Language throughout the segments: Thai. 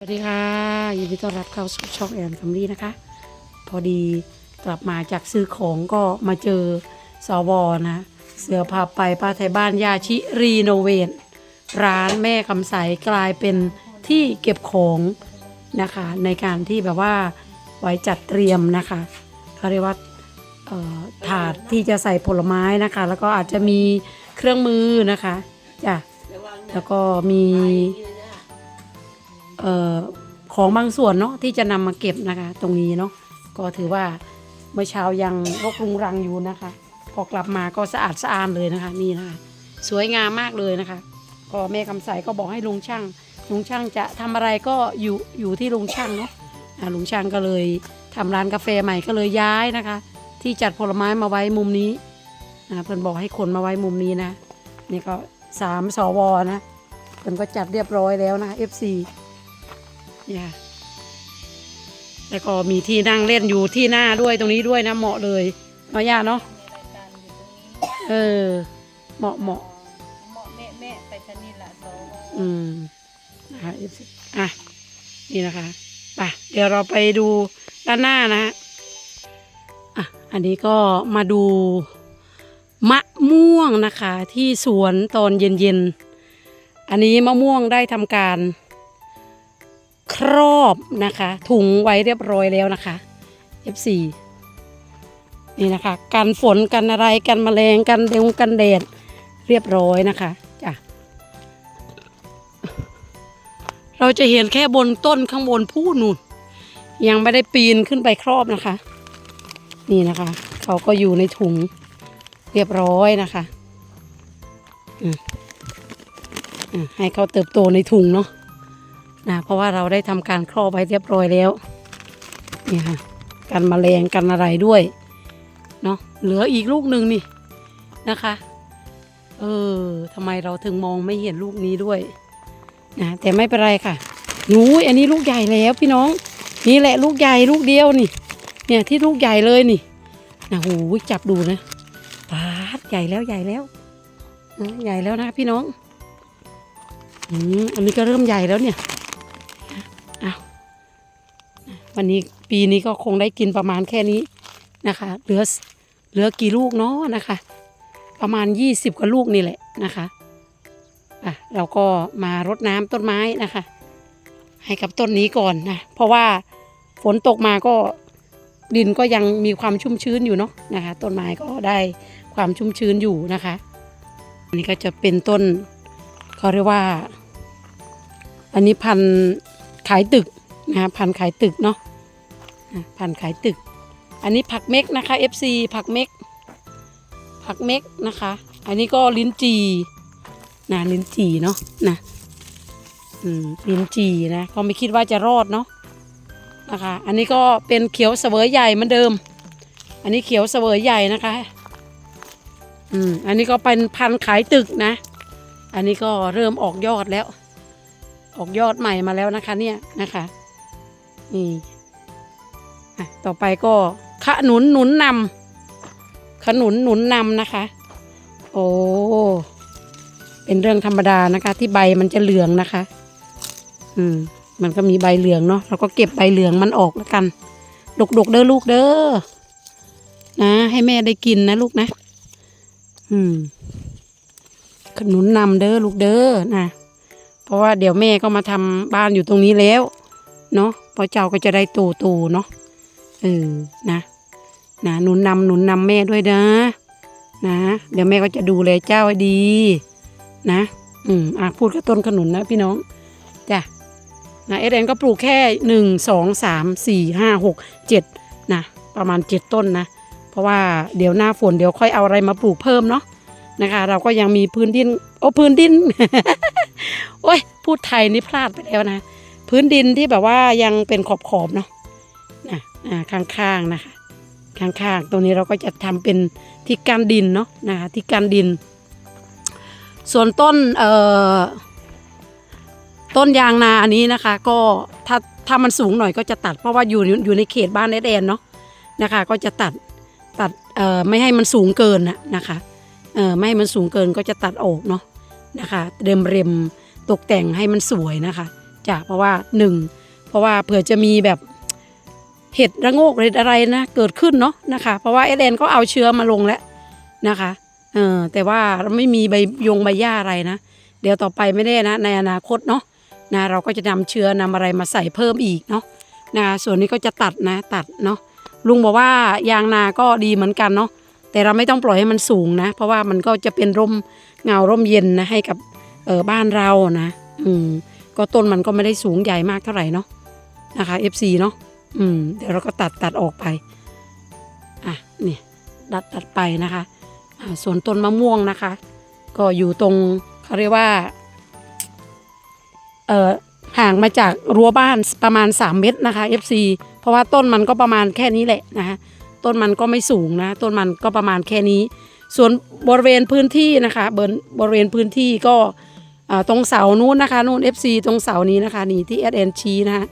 สวัสดีค่ะยินดีต้อนรับเข้าสู่ช่องแอนคัมรี่นะคะ พอดีกลับมาจากซื้อของก็มาเจอสวนะ เสือพาไปป้าไทยบ้านยาชิรีโนเวทร้านแม่คำใสกลายเป็นที่เก็บของนะคะ ในการที่แบบว่าไว้จัดเตรียมนะคะเขาเรียกว่าถาดที่จะใส่ผลไม้นะคะ แล้วก็อาจจะมีเครื่องมือนะคะจ้ะแล้วก็มี ของบางส่วนเนาะที่จะนำมาเก็บนะคะ ตรงนี้เนาะก็ถือว่าเมื่อเช้ายังรกรุงรังอยู่นะคะพอกลับมาก็สะอาดสะอ้านเลยนะคะ นี่นะคะสวยงามมากเลยนะคะ ก็แม่คำใสก็บอกให้ลุงช่างลุงช่างจะทำอะไรก็อยู่อยู่ที่ลุงช่างเนาะลุงช่างก็เลยทำร้านกาแฟใหม่ก็เลยย้ายนะคะ ที่จัดผลไม้มาไว้มุมนี้อ่าเพิ่นบอกให้คนมาไว้มุมนี้นะนี่ก็สามสวนะเพิ่นก็จัดเรียบร้อยแล้วนะคะ FC เนี่ย แล้วก็มีที่นั่งเล่นอยู่ที่หน้าด้วยตรงนี้ด้วยนะเหมาะเลยเนาะย่าเนาะ เออ เหมาะเหมาะ เหมาะแม่แม่ไปชนิดละสองอืมนะคะอะ นี่นะคะไปเดี๋ยวเราไปดูด้านหน้านะฮะ อะ อันนี้ก็มาดูมะม่วงนะคะ ที่สวนตอนเย็นๆ อันนี้มะม่วงได้ทำการ ครอบนะคะ ถุงไว้เรียบร้อยแล้วนะคะ F4 นี่นะคะ กันฝนกันอะไรกันแมลงกันเดงกันแดดเรียบร้อยนะคะจ้ะเราจะเห็นแค่บนต้นข้างบนผู้นุ่น ยังไม่ได้ปีนขึ้นไปครอบนะคะ นี่นะคะเขาก็อยู่ในถุงเรียบร้อยนะคะอืมอะให้เขาเติบโตในถุงเนาะ นะเพราะว่าเราได้ทำการครอบไว้เรียบร้อยแล้วนี่ค่ะกันแมลงกันอะไรด้วยเนาะเหลืออีกลูกหนึ่งนี่นะคะ เออทำไมเราถึงมองไม่เห็นลูกนี้ด้วยนะแต่ไม่เป็นไรค่ะหนูอันนี้ลูกใหญ่แล้วพี่น้อง นี่แหละลูกใหญ่ลูกเดียวนี่ เนี่ยที่ลูกใหญ่เลยนี่นะหูจับดูนะปาดใหญ่แล้วใหญ่แล้วใหญ่แล้วนะพี่น้องอืมอันนี้ก็เริ่มใหญ่แล้วเนี่ย วันนี้ปีนี้ก็คงได้กินประมาณแค่นี้นะคะ เหลือเหลือกี่ลูกเนาะนะคะ ประมาณยี่สิบกว่าลูกนี่แหละนะคะอะเราก็มารดน้ำต้นไม้นะคะ ให้กับต้นนี้ก่อนนะเพราะว่าฝนตกมาก็ดินก็ยังมีความชุ่มชื้นอยู่เนาะนะคะต้นไม้ก็ได้ความชุ่มชื้นอยู่นะคะอันนี้ก็จะเป็นต้นเขาเรียกว่า อันนี้พันขายตึกนะพันขายตึกเนาะ อะพันขายตึก อันนี้ผักเม็กนะคะ FC ผักเม็ก ผักเม็กนะคะ อันนี้ก็ลิ้นจีนะลิ้นจีเนาะนะอืมลิ้นจีนะก็ไม่คิดว่าจะรอดเนาะนะคะ อันนี้ก็เป็นเขียวเสวยใหญ่เหมือนเดิม อันนี้เขียวเสวยใหญ่นะคะอืมอันนี้ก็เป็นพันขายตึกนะ อันนี้ก็เริ่มออกยอดแล้ว ออกยอดใหม่มาแล้วนะคะเนี่ยนะคะนี่ ต่อไปก็ขนุนหนุนนำขนุนหนุนนำนะคะ โอ้เป็นเรื่องธรรมดานะคะ ที่ใบมันจะเหลืองนะคะ อืม มันก็มีใบเหลืองเนาะเราก็เก็บใบเหลืองมันออกแล้วกันดกๆเด้อลูกเด้อนะให้แม่ได้กินนะลูกนะ อืม ขนุนนำเด้อลูกเด้อนะเพราะว่าเดี๋ยวแม่ก็มาทำบ้านอยู่ตรงนี้แล้ว เนาะพอเจ้าก็จะได้ตโตๆเนาะ เออนะนะหนุนนำหนุนนำแม่ด้วยนะ นะ เดี๋ยวแม่ก็จะดูแลเจ้าให้ดี นะ อืมอะพูดกับต้นขนุนนะพี่น้องจ้ะนะเอเดนก็ปลูกแค่หนึ่งสองสามสี่ห้าหกเจ็ดนะประมาณเจ็ดต้นนะ เพราะว่าเดี๋ยวหน้าฝนเดี๋ยวค่อยเอาอะไรมาปลูกเพิ่มเนาะนะคะ เราก็ยังมีพื้นดินโอ้พื้นดินโอ้ยพูดไทยนี่พลาดไปแล้วนะ พื้นดินที่แบบว่ายังเป็นขอบๆเนาะ นะอ่าข้างๆนะคะ ข้างๆตรงนี้เราก็จะทำเป็นที่กันดินเนาะนะคะที่กันดิน ส่วนต้นเอ่อต้นยางนาอันนี้นะคะ ก็ถ้าถ้ามันสูงหน่อยก็จะตัดเพราะว่าอยู่อยู่ในเขตบ้านแอดแอนเนาะนะคะ ก็จะตัดตัดเอ่อไม่ให้มันสูงเกินนะนะคะเออไม่ให้มันสูงเกินก็จะตัดออกเนาะนะคะเรมเรมตกแต่งให้มันสวยนะคะจ้ะเพราะว่าหนึ่งเพราะว่าเผื่อจะมีแบบ เห็ดระโงกเห็ดอะไรนะเกิดขึ้นเนาะนะคะ เพราะว่าเอเดนก็เอาเชื้อมาลงแล้วนะคะเออแต่ว่าไม่มีใบยงใบหญ้าอะไรนะ เดี๋ยวต่อไปไม่ได้นะ ในอนาคตเนาะนะเราก็จะนำเชื้อนำอะไรมาใส่เพิ่มอีกเนาะนะส่วนนี้ก็จะตัดนะตัดเนาะลุงบอกว่ายางนาก็ดีเหมือนกันเนาะแต่เราไม่ต้องปล่อยให้มันสูงนะ เพราะว่ามันก็จะเป็นร่มเงาร่มเย็นนะให้กับเออบ้านเรานะ อืมก็ต้นมันก็ไม่ได้สูงใหญ่มากเท่าไหร่เนาะนะคะ FC เนาะ อืม เดี๋ยวเราก็ตัดตัดออกไป อะเนี่ยตัดตัดไปนะคะอ่าส่วนต้นมะม่วงนะคะ ก็อยู่ตรงเขาเรียกว่า เอ่อห่างมาจากรั้วบ้านประมาณ 3 เมตรนะคะ FC เพราะว่าต้นมันก็ประมาณแค่นี้แหละนะคะต้นมันก็ไม่สูงนะ ต้นมันก็ประมาณแค่นี้ ส่วนบริเวณพื้นที่นะคะบนบริเวณพื้นที่ก็ตรงเสานู้นนะคะ นู้น FC ตรงเสานี้นะคะ นี่ที่ s n ชี้นะคะ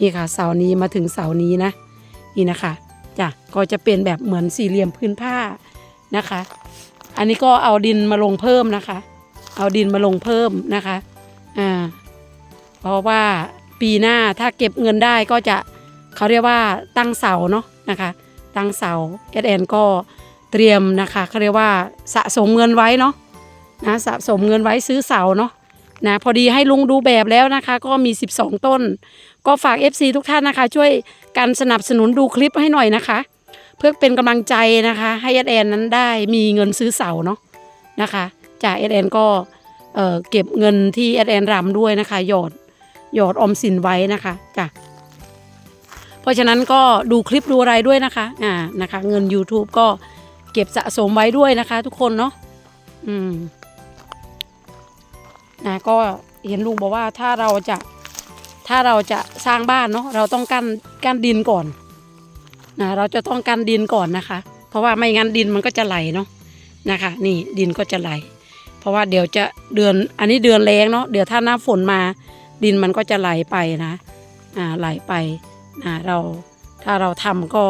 นี่ค่ะเสานี้มาถึงเสานี้นะ นี่นะคะจ้ะก็จะเป็นแบบเหมือนสี่เหลี่ยมพื้นผ้านะคะ อันนี้ก็เอาดินมาลงเพิ่มนะคะ เอาดินมาลงเพิ่มนะคะอ่าเพราะว่าปีหน้าถ้าเก็บเงินได้ก็จะเขาเรียกว่าตั้งเสาเนาะนะคะ ตั้งเสาเอสแอนก็เตรียมนะคะเขาเรียกว่าสะสมเงินไว้เนาะนะสะสมเงินไว้ซื้อเสาเนาะ นะพอดีให้ลุงดูแบบแล้วนะคะ ก็มี 12 ต้น ก็ฝาก FC ทุกท่านนะคะ ช่วยกันสนับสนุนดูคลิปให้หน่อยนะคะ เพื่อเป็นกำลังใจนะคะ ให้เอสแอนนั้นได้มีเงินซื้อเสาเนาะนะคะจากเอสแอนก็เเก็บเงินที่เอสแอนรำด้วยนะคะ หยอดหยอดออมสินไว้นะคะจ้ะเพราะฉะนั้นก็ดูคลิปดูอะไรด้วยนะคะอ่านะคะ เงิน YouTube ก็เก็บสะสมไว้ด้วยนะคะ ทุกคนเนาะอืม นะก็เห็นลุงบอกว่าถ้าเราจะถ้าเราจะสร้างบ้านเนาะเราต้องกั้นกั้นดินก่อนนะเราจะต้องกั้นดินก่อนนะคะ เพราะว่าไม่งั้นดินมันก็จะไหลเนาะนะคะ นี่ดินก็จะไหล เพราะว่าเดี๋ยวจะเดือนอันนี้เดือนแรงเนาะเดี๋ยวถ้าหน้าฝนมาดินมันก็จะไหลไปนะอ่าไหลไปนะเราถ้าเราทำก็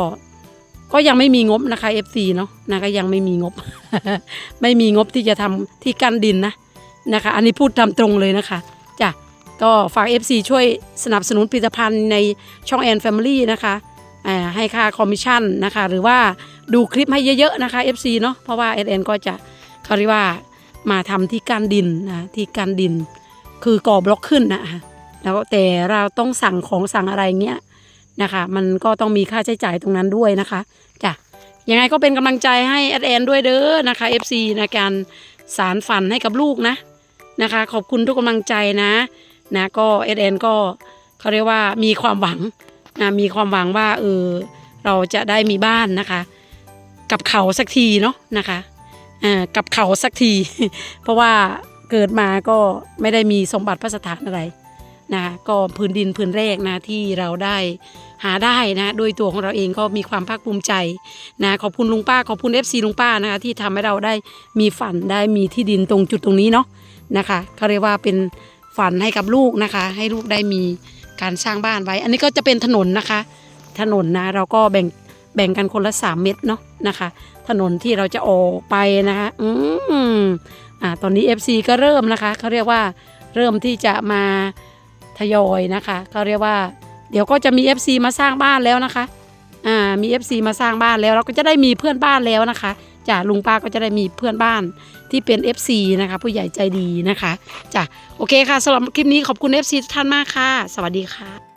ก็ยังไม่มีงบนะคะ FC เนาะนะก็ยังไม่มีงบ ไม่มีงบที่จะทำที่กั้นดินนะ นะคะ อันนี้พูดตามตรงเลยนะคะจ้ะก็ฝาก FC ช่วยสนับสนุนผลิตภัณฑ์ในช่องแอนแฟมิลี่นะคะให้ค่าคอมมิชชั่นนะคะ หรือว่าดูคลิปให้เยอะๆนะคะ FC เนาะเพราะว่า SN ก็จะเขาเรียกว่ามาทำที่กั้นดินนะที่กั้นดิน คือก่อบล็อกขึ้นนะแล้วแต่เราต้องสั่งของสั่งอะไรเงี้ยนะคะ มันก็ต้องมีค่าใช้จ่ายตรงนั้นด้วยนะคะจ้ะยังไงก็เป็นกำลังใจให้แอดแอนด้วยเด้อนะคะ FC ในการสารฝันให้กับลูกนะ นะคะ ขอบคุณทุกกำลังใจนะนะก็แอดแอนก็เขาเรียกว่ามีความหวังนะมีความหวังว่าเออเราจะได้มีบ้านนะคะ กับเขาสักทีเนาะนะคะอ่ากับเขาสักที เพราะว่าเกิดมาก็ไม่ได้มีสมบัติพระสถานอะไรนะก็พื้นดินพื้นแรกนะที่เราได้หาได้นะโดยตัวของเราเองก็มีความภาคภูมิใจนะขอบคุณลุงป้าขอบคุณ FC ลุงป้านะคะที่ทำให้เราได้มีฝันได้มีที่ดินตรงจุดตรงนี้เนาะ นะคะเขาเรียกว่าเป็นฝันให้กับลูกนะคะ ให้ลูกได้มีการสร้างบ้านไว้ อันนี้ก็จะเป็นถนนนะคะ ถนนนะเราก็แบ่งแบ่งกันคนละ 3 เม็ดเนาะนะคะ ถนนที่เราจะออกไปนะคะอืมอ่าตอนนี้ FC ก็เริ่มนะคะเขาเรียกว่าเริ่มที่จะมาทยอยนะคะเขาเรียกว่า เดี๋ยวก็จะมี FC มาสร้างบ้านแล้วนะคะอ่ามี FC มาสร้างบ้านแล้วเราก็จะได้มีเพื่อนบ้านแล้วนะคะจ้ะลุงป้าก็จะได้มีเพื่อนบ้าน ที่เป็น FC นะคะ ผู้ใหญ่ใจดีนะคะจ้ะโอเคค่ะสำหรับคลิปนี้ขอบคุณ FC ทุกท่านมากค่ะ สวัสดีค่ะ